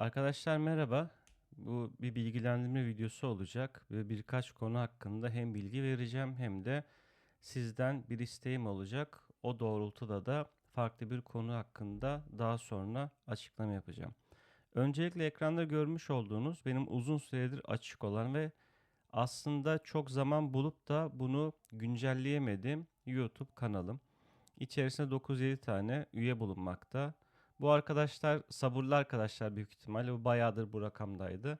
Arkadaşlar merhaba. Bu bir bilgilendirme videosu olacak ve birkaç konu hakkında hem bilgi vereceğim hem de sizden bir isteğim olacak. O doğrultuda da farklı bir konu hakkında daha sonra açıklama yapacağım. Öncelikle ekranda görmüş olduğunuz benim uzun süredir açık olan ve aslında çok zaman bulup da bunu güncelleyemedim YouTube kanalım. İçerisinde 9-7 tane üye bulunmakta. Bu arkadaşlar sabırlı arkadaşlar büyük ihtimalle. Bu bayağıdır bu rakamdaydı.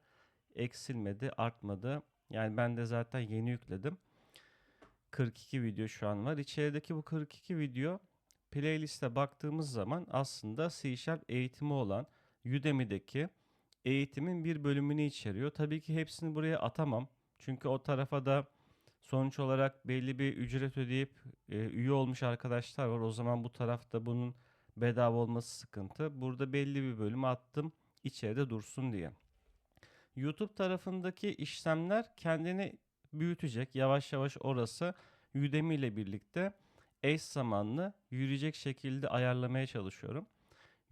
Eksilmedi, artmadı. Yani ben de zaten yeni yükledim. 42 video şu an var. İçerideki bu 42 video playlist'e baktığımız zaman aslında C Sharp eğitimi olan Udemy'deki eğitimin bir bölümünü içeriyor. Tabii ki hepsini buraya atamam. Çünkü o tarafa da sonuç olarak belli bir ücret ödeyip e, üye olmuş arkadaşlar var. O zaman bu tarafta bunun bedava olması sıkıntı. Burada belli bir bölüm attım içeride dursun diye. YouTube tarafındaki işlemler kendini büyütecek. Yavaş yavaş orası Udemy ile birlikte eş zamanlı yürüyecek şekilde ayarlamaya çalışıyorum.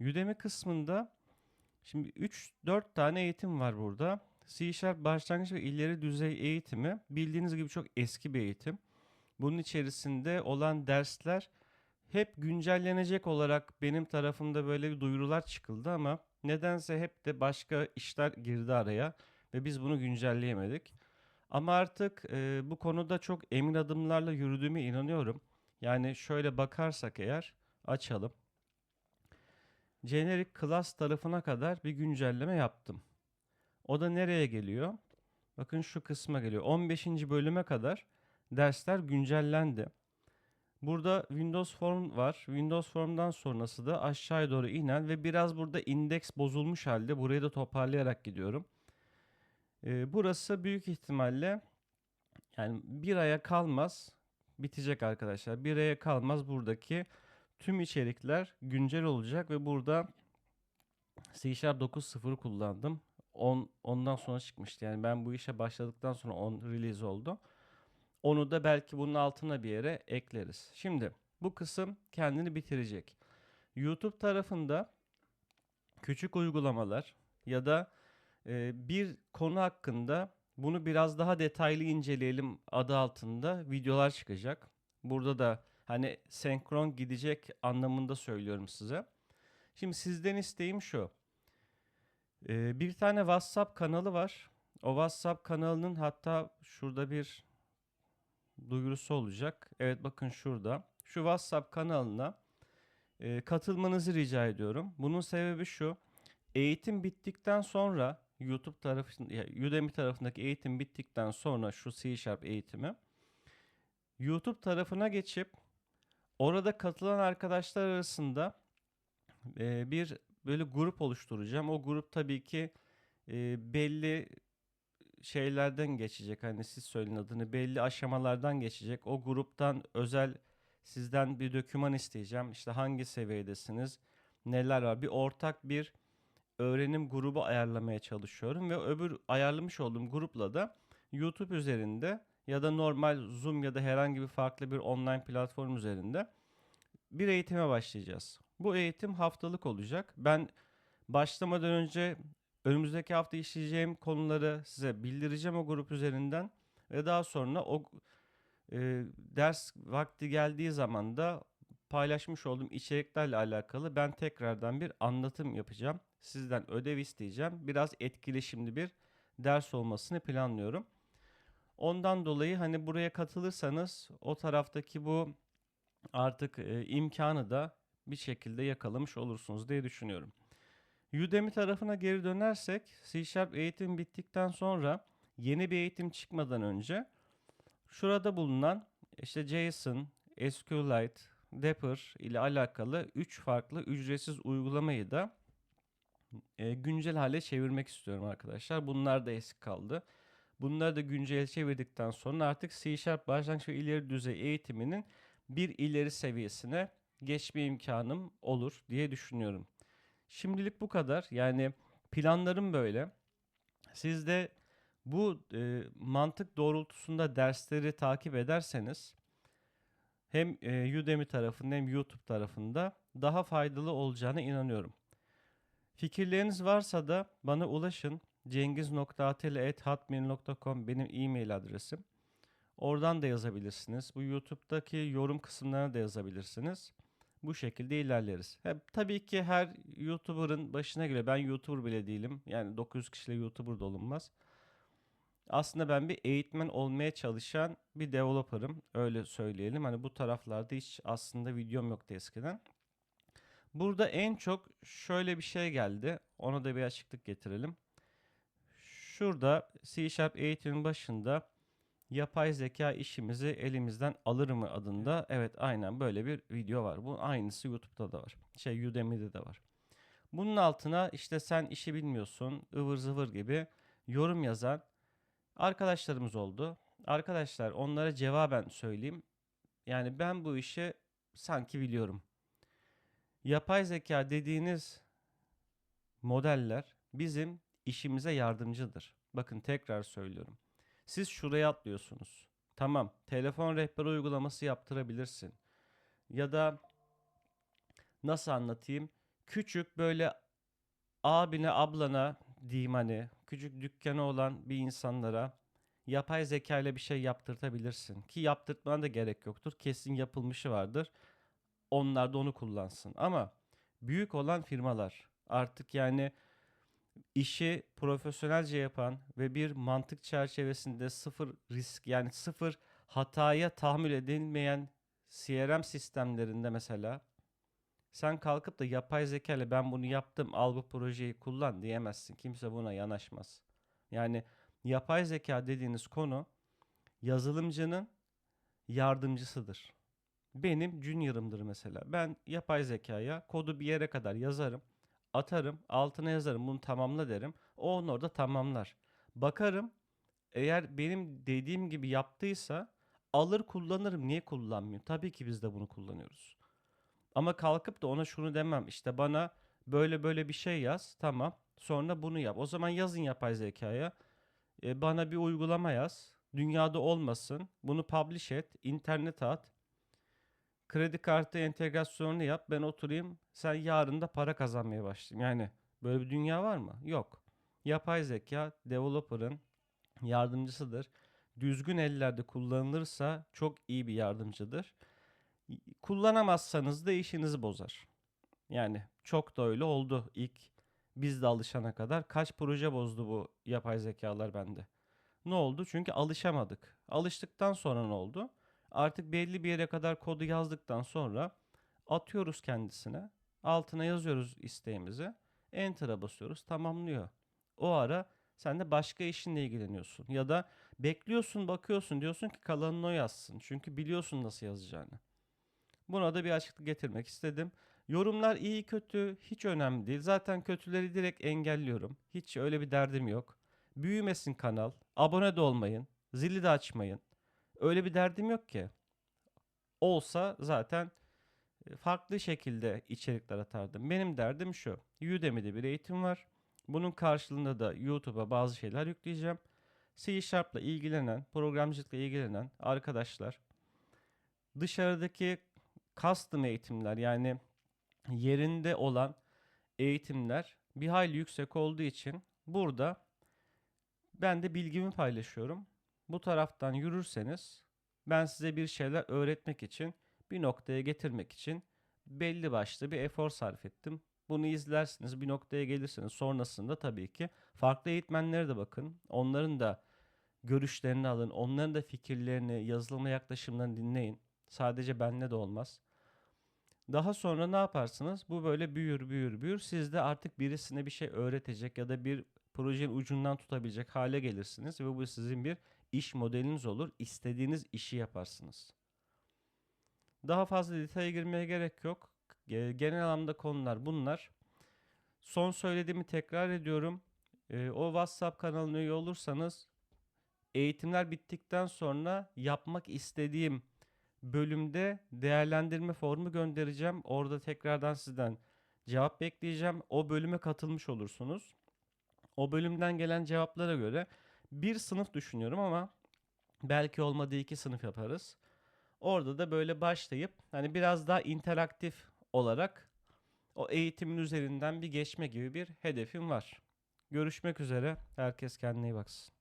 Udemy kısmında şimdi 3-4 tane eğitim var burada. C Sharp başlangıç ve ileri düzey eğitimi bildiğiniz gibi çok eski bir eğitim. Bunun içerisinde olan dersler hep güncellenecek olarak benim tarafımda böyle bir duyurular çıkıldı ama nedense hep de başka işler girdi araya ve biz bunu güncelleyemedik. Ama artık e, bu konuda çok emin adımlarla yürüdüğüme inanıyorum. Yani şöyle bakarsak eğer açalım. Generic class tarafına kadar bir güncelleme yaptım. O da nereye geliyor? Bakın şu kısma geliyor. 15. bölüme kadar dersler güncellendi. Burada Windows Form var. Windows Form'dan sonrası da aşağıya doğru inen ve biraz burada indeks bozulmuş halde. Burayı da toparlayarak gidiyorum. Ee, burası büyük ihtimalle yani bir aya kalmaz bitecek arkadaşlar. Bir aya kalmaz buradaki tüm içerikler güncel olacak ve burada C Sharp 9.0 kullandım. 10 ondan sonra çıkmıştı. Yani ben bu işe başladıktan sonra 10 release oldu. Onu da belki bunun altına bir yere ekleriz. Şimdi bu kısım kendini bitirecek. YouTube tarafında küçük uygulamalar ya da e, bir konu hakkında bunu biraz daha detaylı inceleyelim adı altında videolar çıkacak. Burada da hani senkron gidecek anlamında söylüyorum size. Şimdi sizden isteğim şu. E, bir tane WhatsApp kanalı var. O WhatsApp kanalının hatta şurada bir duyurusu olacak. Evet bakın şurada. Şu WhatsApp kanalına e, katılmanızı rica ediyorum. Bunun sebebi şu. Eğitim bittikten sonra YouTube tarafı, yani Udemy tarafındaki eğitim bittikten sonra şu C Sharp eğitimi YouTube tarafına geçip orada katılan arkadaşlar arasında e, bir böyle grup oluşturacağım. O grup tabii ki e, belli şeylerden geçecek. Hani siz söyleyin adını belli aşamalardan geçecek. O gruptan özel sizden bir doküman isteyeceğim. İşte hangi seviyedesiniz? Neler var? Bir ortak bir öğrenim grubu ayarlamaya çalışıyorum ve öbür ayarlamış olduğum grupla da YouTube üzerinde ya da normal Zoom ya da herhangi bir farklı bir online platform üzerinde bir eğitime başlayacağız. Bu eğitim haftalık olacak. Ben başlamadan önce önümüzdeki hafta işleyeceğim konuları size bildireceğim o grup üzerinden ve daha sonra o e, ders vakti geldiği zaman da paylaşmış olduğum içeriklerle alakalı ben tekrardan bir anlatım yapacağım. Sizden ödev isteyeceğim. Biraz etkileşimli bir ders olmasını planlıyorum. Ondan dolayı hani buraya katılırsanız o taraftaki bu artık e, imkanı da bir şekilde yakalamış olursunuz diye düşünüyorum. Udemy tarafına geri dönersek C Sharp eğitim bittikten sonra yeni bir eğitim çıkmadan önce şurada bulunan işte JSON, SQLite, Dapper ile alakalı 3 farklı ücretsiz uygulamayı da e, güncel hale çevirmek istiyorum arkadaşlar. Bunlar da eski kaldı. Bunları da güncel çevirdikten sonra artık C Sharp başlangıç ve ileri düzey eğitiminin bir ileri seviyesine geçme imkanım olur diye düşünüyorum. Şimdilik bu kadar. Yani planlarım böyle. Siz de bu e, mantık doğrultusunda dersleri takip ederseniz hem e, Udemy tarafında hem YouTube tarafında daha faydalı olacağına inanıyorum. Fikirleriniz varsa da bana ulaşın. cengiz.ateli.hotmail.com benim e-mail adresim. Oradan da yazabilirsiniz. Bu YouTube'daki yorum kısımlarına da yazabilirsiniz. Bu şekilde ilerleriz. Hep, tabii ki her YouTuber'ın başına göre ben YouTuber bile değilim. Yani 900 kişiyle YouTuber da olunmaz. Aslında ben bir eğitmen olmaya çalışan bir developer'ım. Öyle söyleyelim. Hani bu taraflarda hiç aslında videom yoktu eskiden. Burada en çok şöyle bir şey geldi. Ona da bir açıklık getirelim. Şurada C Sharp eğitimin başında yapay zeka işimizi elimizden alır mı adında. Evet aynen böyle bir video var. Bu aynısı YouTube'da da var. Şey Udemy'de de var. Bunun altına işte sen işi bilmiyorsun ıvır zıvır gibi yorum yazan arkadaşlarımız oldu. Arkadaşlar onlara cevaben söyleyeyim. Yani ben bu işi sanki biliyorum. Yapay zeka dediğiniz modeller bizim işimize yardımcıdır. Bakın tekrar söylüyorum. Siz şuraya atlıyorsunuz. Tamam, telefon rehber uygulaması yaptırabilirsin. Ya da nasıl anlatayım? Küçük böyle abine, ablana diyeyim hani küçük dükkanı olan bir insanlara yapay zeka ile bir şey yaptırtabilirsin. Ki yaptırtmana da gerek yoktur. Kesin yapılmışı vardır. Onlar da onu kullansın. Ama büyük olan firmalar artık yani işi profesyonelce yapan ve bir mantık çerçevesinde sıfır risk yani sıfır hataya tahammül edilmeyen CRM sistemlerinde mesela sen kalkıp da yapay zeka ile ben bunu yaptım al bu projeyi kullan diyemezsin. Kimse buna yanaşmaz. Yani yapay zeka dediğiniz konu yazılımcının yardımcısıdır. Benim junior'ımdır mesela. Ben yapay zekaya kodu bir yere kadar yazarım atarım, altına yazarım, bunu tamamla derim. O onu orada tamamlar. Bakarım, eğer benim dediğim gibi yaptıysa alır kullanırım. Niye kullanmıyor? Tabii ki biz de bunu kullanıyoruz. Ama kalkıp da ona şunu demem. İşte bana böyle böyle bir şey yaz. Tamam. Sonra bunu yap. O zaman yazın yapay zekaya. E, bana bir uygulama yaz. Dünyada olmasın. Bunu publish et. internet at. Kredi kartı entegrasyonunu yap. Ben oturayım. Sen yarın da para kazanmaya başlayayım. Yani böyle bir dünya var mı? Yok. Yapay zeka developer'ın yardımcısıdır. Düzgün ellerde kullanılırsa çok iyi bir yardımcıdır. Kullanamazsanız da işinizi bozar. Yani çok da öyle oldu ilk biz de alışana kadar. Kaç proje bozdu bu yapay zekalar bende. Ne oldu? Çünkü alışamadık. Alıştıktan sonra ne oldu? Artık belli bir yere kadar kodu yazdıktan sonra atıyoruz kendisine. Altına yazıyoruz isteğimizi. Enter'a basıyoruz. Tamamlıyor. O ara sen de başka işinle ilgileniyorsun. Ya da bekliyorsun, bakıyorsun. Diyorsun ki kalanını o yazsın. Çünkü biliyorsun nasıl yazacağını. Buna da bir açıklık getirmek istedim. Yorumlar iyi kötü hiç önemli değil. Zaten kötüleri direkt engelliyorum. Hiç öyle bir derdim yok. Büyümesin kanal. Abone de olmayın. Zili de açmayın. Öyle bir derdim yok ki. Olsa zaten e, farklı şekilde içerikler atardım. Benim derdim şu. Udemy'de bir eğitim var. Bunun karşılığında da YouTube'a bazı şeyler yükleyeceğim. C Sharp'la ilgilenen, programcılıkla ilgilenen arkadaşlar dışarıdaki custom eğitimler yani yerinde olan eğitimler bir hayli yüksek olduğu için burada ben de bilgimi paylaşıyorum bu taraftan yürürseniz ben size bir şeyler öğretmek için bir noktaya getirmek için belli başlı bir efor sarf ettim. Bunu izlersiniz bir noktaya gelirsiniz. Sonrasında tabii ki farklı eğitmenlere de bakın. Onların da görüşlerini alın. Onların da fikirlerini, yazılıma yaklaşımlarını dinleyin. Sadece benle de olmaz. Daha sonra ne yaparsınız? Bu böyle büyür büyür büyür. Siz de artık birisine bir şey öğretecek ya da bir projenin ucundan tutabilecek hale gelirsiniz ve bu sizin bir iş modeliniz olur. İstediğiniz işi yaparsınız. Daha fazla detaya girmeye gerek yok. Genel anlamda konular bunlar. Son söylediğimi tekrar ediyorum. Ee, o WhatsApp kanalına üye olursanız eğitimler bittikten sonra yapmak istediğim bölümde değerlendirme formu göndereceğim. Orada tekrardan sizden cevap bekleyeceğim. O bölüme katılmış olursunuz. O bölümden gelen cevaplara göre bir sınıf düşünüyorum ama belki olmadı iki sınıf yaparız. Orada da böyle başlayıp hani biraz daha interaktif olarak o eğitimin üzerinden bir geçme gibi bir hedefim var. Görüşmek üzere. Herkes kendine iyi baksın.